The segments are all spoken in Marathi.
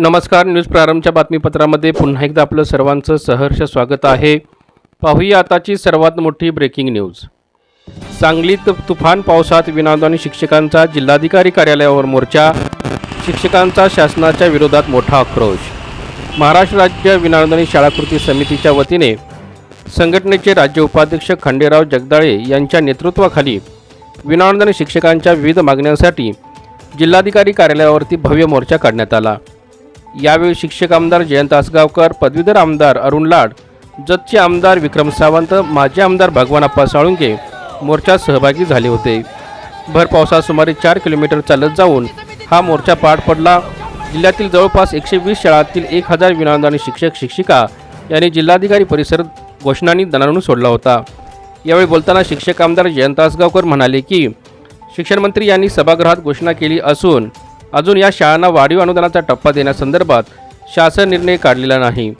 नमस्कार न्यूज प्रारंभच्या बातमीपत्रामध्ये पुन्हा एकदा आपलं सर्वांचं सहर्ष स्वागत आहे. पाहूया आताची सर्वात मोठी ब्रेकिंग न्यूज सांगलीत तुफान पावसात विनादानी शिक्षकांचा जिल्हाधिकारी कार्यालयावर मोर्चा शिक्षकांचा शासनाच्या विरोधात मोठा आक्रोश. महाराष्ट्र राज्य विनादानी शाळा कृती समितीच्या वतीने संघटनेचे राज्य उपाध्यक्ष खंडेराव जगदाळे यांच्या नेतृत्वाखाली विनादानी शिक्षकांच्या विविध मागण्यांसाठी जिल्हाधिकारी कार्यालयावरती भव्य मोर्चा काढण्यात आला. यावेळी शिक्षक आमदार जयंत आसगावकर पदवीधर आमदार अरुण लाड जतचे आमदार विक्रम सावंत माजी आमदार भगवान अप्पा साळुंके मोर्चात सहभागी झाले होते. भर पावसात सुमारे चार किलोमीटर चालत जाऊन हा मोर्चा पार पडला. जिल्ह्यातील जवळपास एकशे वीस शाळांतील एक हजार विनादानी शिक्षक शिक्षिका यांनी जिल्हाधिकारी परिसर घोषणांनी दणाणून सोडला होता. यावेळी बोलताना शिक्षक आमदार जयंत आसगावकर म्हणाले की शिक्षणमंत्री यांनी सभागृहात घोषणा केली असून अजून या शाळांना वाढीव अनुदानाचा टप्पा देण्यासंदर्भात शासन निर्णय काढलेला नाही.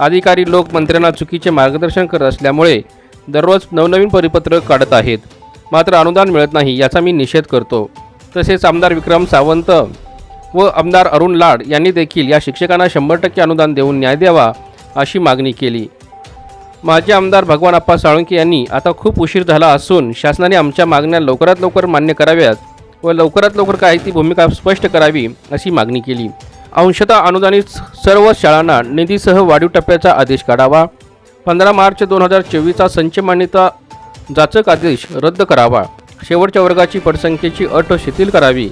अधिकारी लोक मंत्र्यांना चुकीचे मार्गदर्शन करत असल्यामुळे दररोज नवनवीन परिपत्रक काढत आहेत. मात्र अनुदान मिळत नाही याचा मी निषेध करतो. तसेच आमदार विक्रम सावंत व आमदार अरुण लाड यांनी देखील या शिक्षकांना शंभर टक्के अनुदान देऊन न्याय द्यावा अशी मागणी केली. माजी आमदार भगवान साळुंके यांनी आता खूप उशीर झाला असून शासनाने आमच्या मागण्या लवकरात लवकर मान्य कराव्यात. व लवकरात लवकर काय ती भूमिका स्पष्ट करावी अशी मागणी केली. अंशतः अनुदानित सर्व शाळांना निधीसह वाढीव टप्प्याचा आदेश काढावा. पंधरा मार्च दोन हजार चोवीसचा संच मान्यता जाचक आदेश रद्द करावा. शेवटच्या वर्गाची पटसंख्येची अट शिथिल करावी.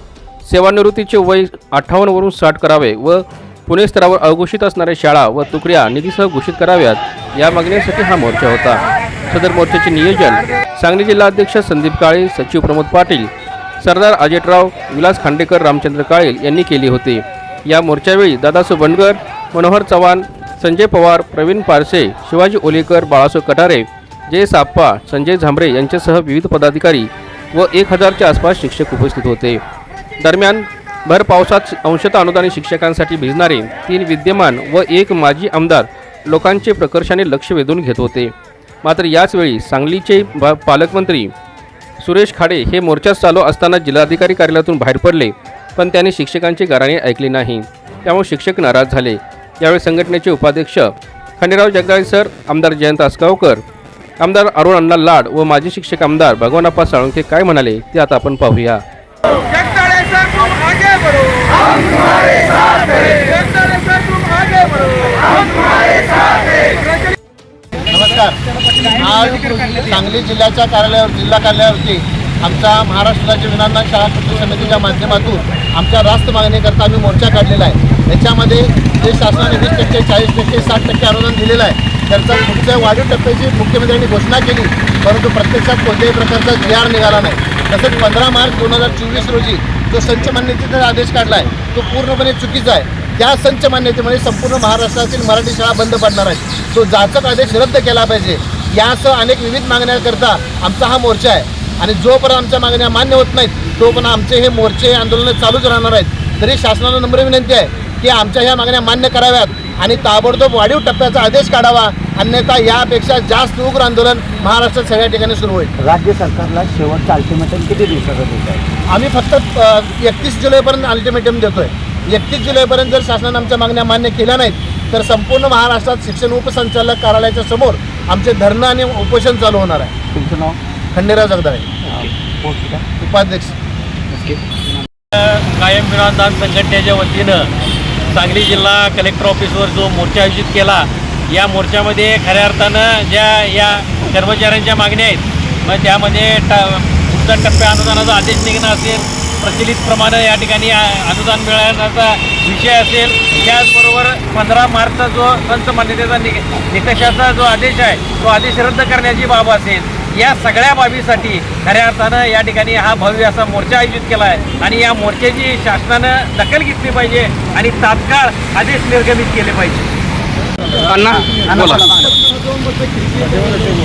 सेवानिवृत्तीचे वय अठ्ठावन्नवरून साठ करावे व पुणे स्तरावर अघोषित असणाऱ्या शाळा व तुकड्या निधीसह घोषित कराव्यात या मागणीसाठी हा मोर्चा होता. सदर मोर्चाचे नियोजन सांगली जिल्हाध्यक्ष संदीप काळे सचिव प्रमोद पाटील सरदार अजितराव विलास खांडेकर रामचंद्र काळेल यांनी केली होती. या मोर्चावेळी दादासो बनगर मनोहर चव्हाण संजय पवार प्रवीण पारसे शिवाजी ओलेकर बाळासो कटारे जय साप्पा संजय झांबरे यांच्यासह विविध पदाधिकारी व एक हजारच्या आसपास शिक्षक उपस्थित होते. दरम्यान भर पावसात अंशतः अनुदानित शिक्षकांसाठी भिजणारे तीन विद्यमान व एक माजी आमदार लोकांचे प्रकर्षाने लक्ष वेधून घेत होते. मात्र याचवेळी सांगलीचे पालकमंत्री सुरेश खाडे हे मोर्चाच चालू असताना जिल्हाधिकारी कार्यालयातून बाहेर पडले पण त्यांनी शिक्षकांची गाराणी ऐकली नाही. त्यामुळे शिक्षक नाराज झाले. यावेळी संघटनेचे उपाध्यक्ष खंडेराव जगदाळे सर आमदार जयंत आसगावकर आमदार अरुण अण्णा लाड व माजी शिक्षक आमदार भगवानप्पा साळुंखे काय म्हणाले ते आता आपण पाहूया. आगे बढ़ो। हम तुम्हारे साथ हैं नमस्कार. आज सांगली जिल्ह्याच्या कार्यालयावर जिल्हा कार्यालयावरती आमच्या महाराष्ट्र राज्य विनांदन शाळा कृती समितीच्या माध्यमातून आमच्या रास्त मागणीकरता आम्ही मोर्चा काढलेला आहे. याच्यामध्ये जे शासनाने वीस टक्के चाळीस टक्के साठ टक्के अनुदान दिलेलं आहे त्याचा पुढच्या वाढीव टप्प्याची मुख्यमंत्र्यांनी घोषणा केली परंतु प्रत्यक्षात कोणत्याही प्रकारचा जी आर निघाला नाही. तसंच पंधरा मार्च दोन हजार चोवीस रोजी जो संच मान्यतेचा आदेश काढला आहे तो पूर्णपणे चुकीचा आहे. त्या संच मान्यतेमुळे संपूर्ण महाराष्ट्रातील मराठी शाळा बंद पडणार आहेत तो जाचक आदेश रद्द केला पाहिजे. यासह अनेक विविध मागण्यांकरता आमचा हा मोर्चा आहे. आणि जोपर्यंत आमच्या मागण्या मान्य होत नाहीत तोपर्यंत आमचे हे मोर्चे आंदोलनं चालूच राहणार आहेत. तरी शासनाला नम्र विनंती आहे की आमच्या ह्या मागण्या मान्य कराव्यात आणि ताबडतोब वाढीव टप्प्याचा आदेश काढावा. अन्यथा यापेक्षा जास्त उग्र आंदोलन महाराष्ट्रात सगळ्या ठिकाणी सुरू होईल. राज्य सरकारला शेवटचं अल्टिमेटम किती दिवसाचं देत आहे? आम्ही फक्त एकतीस जुलैपर्यंत अल्टिमेटम देतोय. एकतीस जुलैपर्यंत जर शासनाने आमच्या मागण्या मान्य केल्या नाहीत तर संपूर्ण महाराष्ट्रात शिक्षण उपसंचालक कार्यालयाच्या समोर आमचे धरणं आणि उपोषण चालू होणार आहे. तुमचं नाव? खंडेराव जगदाळे. उपाध्यक्ष. कायम विरामदान संघटनेच्या वतीनं सांगली जिल्हा कलेक्टर ऑफिसवर जो मोर्चा आयोजित केला या मोर्चामध्ये खऱ्या अर्थानं ज्या या कर्मचाऱ्यांच्या मागण्या आहेत मग त्यामध्ये ट पुढचा टप्प्या अनुदानाचा आदेश निघणं असेल प्रचलितप्रमाणे या ठिकाणी अनुदान मिळण्याचा विषय असेल. त्याचबरोबर पंधरा मार्चचा जो संत मान्यतेचा नि निकषाचा जो आदेश आहे तो आदेश रद्द करण्याची बाब असेल. या सगळ्या बाबीसाठी खऱ्या अर्थानं या ठिकाणी हा भव्य असा मोर्चा आयोजित केला आहे. आणि या मोर्चाची शासनानं दखल घेतली पाहिजे आणि तात्काळ आदेश निर्गमित केले पाहिजे. अण्णा बोला.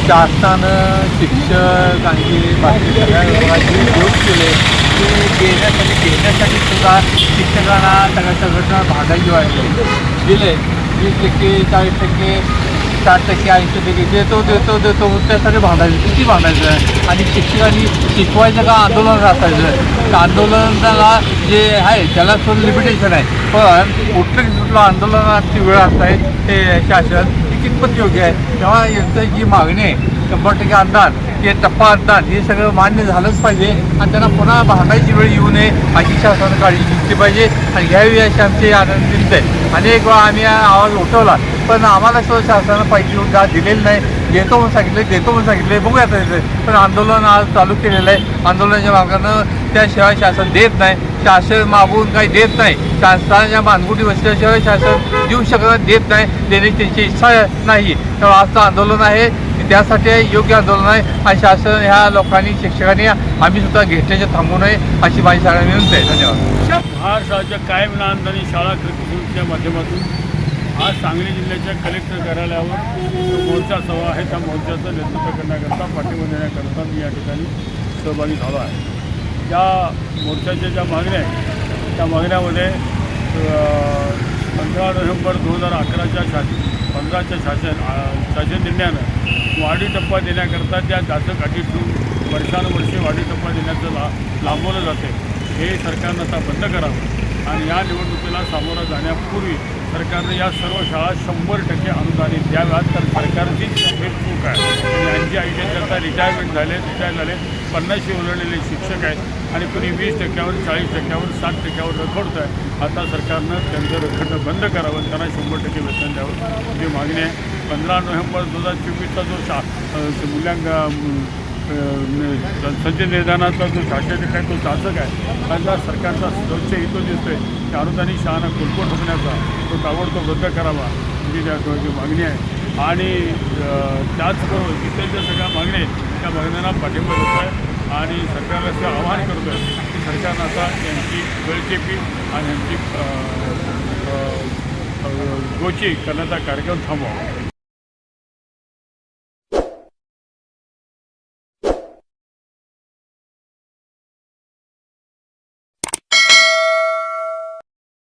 शासनानं शिक्षक आणि बाकी सगळ्या विभागाची निरोप केले. की देण्यासाठी देण्यासाठी सुद्धा शिक्षकांना सगळ्या संघटना भागाची वाटली दिले. वीस टक्के चाळीस टक्के साठ टक्के ऐंशी टक्के देतो देतो देतो त्यासाठी भांडायचं किती भांडायचं? आहे आणि शिक्षकांनी शिकवायचं का आंदोलन असायचं तर आंदोलनाला जे आहे त्याला थोडं लिमिटेशन आहे. पण कुठलं कुठलं आंदोलनाची वेळ असताय ते शासन कितपत योग्य आहे? तेव्हा यांचं जी मागणी आहे शंभर टक्के अनुदान ते टप्पा अनुदान हे सगळं मान्य झालंच पाहिजे. आणि त्यांना पुन्हा भांडायची वेळ येऊ नये अशी शासनानं काळजी घेतली पाहिजे. आणि घ्यावी अशी आमची आनंद दिसत. आहे अनेक वेळा आम्ही आवाज उठवला पण आम्हाला सुद्धा शासनानं पाहिजे दाद दिलेली नाही. देतो म्हणून सांगितले देतो म्हणून सांगितले बघूया पण आंदोलन आज चालू केलेलं आहे. आंदोलनाच्या मार्गानं त्याशिवाय शासन देत नाही. शासन मागून काही देत नाही. शासनाच्या मानगुटी बसल्याशिवाय शासन देऊ शकत देत नाही. देण्याची त्यांची इच्छा नाही. तर आजचं आंदोलन आहे. त्यासाठी योग्य आंदोलन आहे. आणि शासन ह्या लोकांनी शिक्षकांनी आम्ही सुद्धा घेतल्याचे थांबू नये अशी माझी शाळा विनंती आहे. धन्यवाद. महाराष्ट्राच्या कायम नांदानी शाळा कृतीसमितीच्या माध्यमातून आज सांगली जिल्ह्याच्या कलेक्टर कार्यालयावर जो मोर्चा सभा आहे त्या मोर्चाचं नेतृत्व करण्याकरता पाठिंबा देण्याकरता मी या ठिकाणी सहभागी झालो आहे. त्या मोर्चाच्या ज्या मागण्या आहेत त्या मागण्यामध्ये पंधरा नोव्हेंबर दोन हजार अकराच्या शासन पंधराच्या शासन शासन निर्णयानं वाढी टप्पा देण्याकरता त्या जाचक अटीतून वर्षानुवर्षे वाढी टप्पा देण्याचं ला लांबवलं जाते. हे सरकारनं आता बंद करावं आणि या निवडणुकीला सामोरं जाण्यापूर्वी सरकारनं या सर्व शाळा शंभर टक्के अनुदानित द्याव्यात. तर सरकारचीच हे चूक आहे. यांची आयडिया आता रिटायरमेंट झाले रिटायर झाले. पन्नासशे उलडलेले शिक्षक आहेत आणि कुणी वीस टक्क्यावर चाळीस टक्क्यावर सात टक्क्यावर रखडतं आहे. आता सरकारनं त्यांचं रखडणं बंद करावं त्यांना शंभर टक्के वेतन द्यावं. ही मागणी आहे पंधरा नोव्हेंबर दोन हजार चोवीसचा जो शा अ, मूल्यांकन संचय निर्धारणाचा जो शासक आहे तो शासक आहे. आता सरकारचा स्वच्छ हेतू दिसतोय. की अनुदानित शाळांना कुलकोट होण्याचा तो ताबडतोब रद्द करावा. ही त्या मागणी आहे आणि त्याचबरोबर इतर ज्या सगळ्या मागण्या आहेत त्या मागण्यांना पाठिंबा देतो आहे आणि सरकारला असं आवाहन करतो आहे की सरकारनं आता यांची गळचेपी आणि यांची गोची करण्याचा कार्यक्रम थांबवा.